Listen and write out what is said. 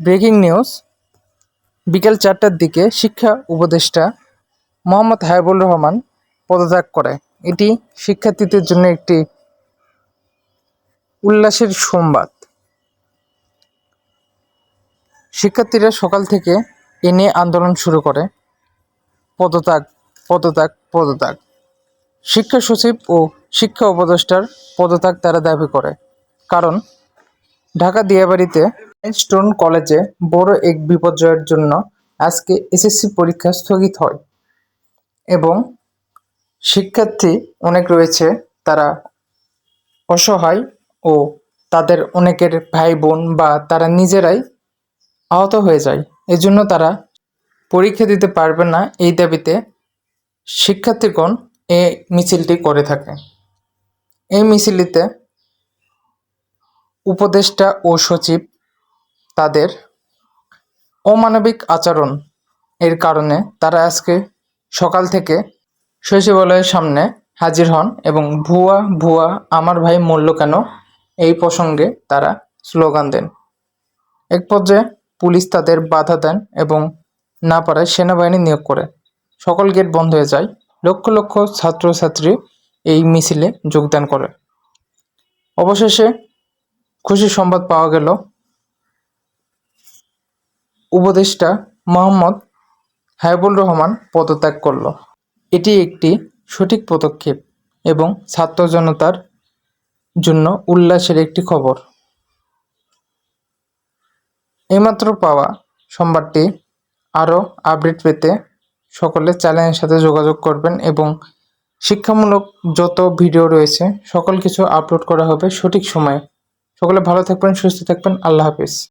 Breaking news. বিকেল চারটার দিকে শিক্ষা উপদেষ্টা মোহাম্মদ হায়াবুল রহমান পদত্যাগ করে। এটি শিক্ষার্থীদের জন্য একটি উল্লাসের সংবাদ। শিক্ষার্থীরা সকাল থেকে এ নিয়ে আন্দোলন শুরু করে। পদত্যাগ পদত্যাগ পদত্যাগ। শিক্ষা সচিব ও শিক্ষা উপদেষ্টার পদত্যাগ তারা দাবি করে। কারণ ঢাকা দিয়াবাড়িতে স্টোন কলেজে বড় এক বিপর্যয়ের জন্য আজকে এসএসসি পরীক্ষা স্থগিত হয় এবং শিক্ষার্থী অনেক রয়েছে, তারা অসহায় ও তাদের অনেকের ভাই বোন বা তারা নিজেরাই আহত হয়ে যায়। এজন্য তারা পরীক্ষা দিতে পারবে না এই দাবিতে শিক্ষার্থীগণ এই মিছিলটি করে থাকে। এই মিছিলটিতে উপদেষ্টা ও সচিব তাদের অমানবিক আচরণ এর কারণে তারা আজকে সকাল থেকে সচিবালয়ের সামনে হাজির হন এবং ভুয়া ভুয়া, আমার ভাই মূল্য কেন? এই প্রসঙ্গে তারা স্লোগান দেন। এক পর্যায়ে পুলিশ তাদের বাধা দেন এবং না পারায় সেনাবাহিনী নিয়োগ করে। সকল গেট বন্ধ হয়ে যায়। লক্ষ লক্ষ ছাত্রছাত্রী এই মিছিলে যোগদান করে। অবশেষে খুশি সংবাদ পাওয়া গেল উপদেষ্টা মোহাম্মদ হাবিবুর রহমান পদত্যাগ করল। এটি একটি সঠিক পদক্ষেপ এবং ছাত্র জনতার জন্য উল্লাসের একটি খবর। এইমাত্র পাওয়া সংবাদটি আরও আপডেট পেতে সকলে চ্যানেলের সাথে যোগাযোগ করবেন এবং শিক্ষামূলক যত ভিডিও রয়েছে, সকল কিছু আপলোড করা হবে সঠিক সময়ে। সকলে ভালো থাকবেন, সুস্থ থাকবেন, আল্লাহ হাফিজ।